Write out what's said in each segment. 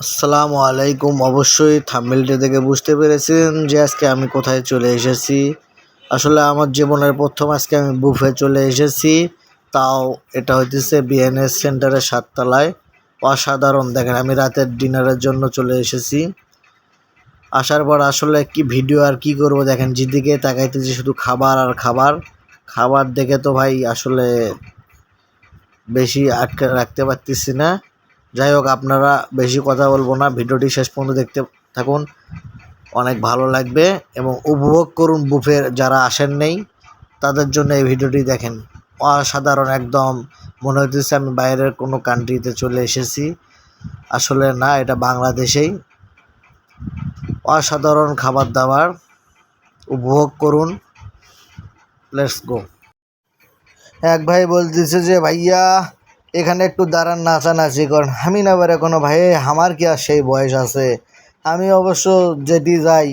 আসসালামু আলাইকুম। অবশ্যই থাম্বনেলটি দেখে বুঝতে পেরেছেন যে আজকে আমি কোথায় চলে এসেছি। আসলে আমার জীবনের প্রথম আজকে আমি বুফে চলে এসেছি। তাও এটা হইতেছে বিএনএস সেন্টারের সাততলায়। অসাধারণ দেখেন, আমি রাতের ডিনারের জন্য চলে এসেছি। আসার পর আসলে কি ভিডিও আর কি করব দেখেন, যেদিকে তাকাইতেছি শুধু খাবার আর খাবার। খাবার দেখে তো ভাই আসলে বেশি আটকে রাখতে পারতেছি না। যাই হোক আপনারা বেশি কথা বলব না। ভিডিওটি শেষ পর্যন্ত দেখতে থাকুন। অনেক ভালো লাগবে এবং উপভোগ করুন বুফের যারা আসেন নেই, তাদের জন্য এই ভিডিওটি দেখেন। অসাধারণ একদম। মনে হইতেছে আমি বাইরের কোনো কান্ট্রিতে চলে এসেছি। আসলে না, এটা বাংলাদেশেই। অসাধারণ খাবার দাবার উপভোগ করুন। লেটস গো এক ভাই বলতেছে যে, ভাইয়া এখানে একটু দাঁড়ান, নাচানাচি করেন। আমি না বেরে কোনো ভাই আমার কি আর সেই বয়স আছে? আমি অবশ্য যেটি যাই,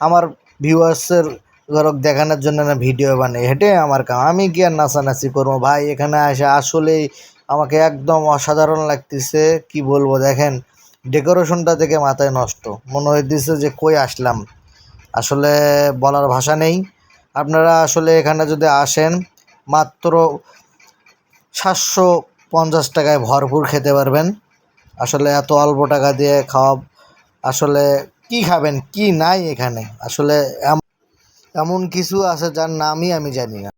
আমার ভিউয়ার্সের ঘরক দেখানোর জন্য না ভিডিও বানাই। হেঁটে আমার কাম। আমি কি আর নাচানাচি করব? ভাই, এখানে আসে আসলেই আমাকে একদম অসাধারণ লাগতেছে। কি বলব, দেখেন, ডেকোরেশনটা থেকে মাথায় নষ্ট। মনে হইতেছে যে কই আসলাম। আসলে বলার ভাষা নেই। আপনারা আসলে এখানে যদি আসেন, মাত্র সাতশো পঞ্চাশ টাকায় ভরপুর খেতে পারবেন। আসলে এত অল্প টাকা দিয়ে খাওয়া, আসলে কি খাবেন, কি নাই এখানে? আসলে এম- এমন কিছু আছে যার নামই আমি জানি না।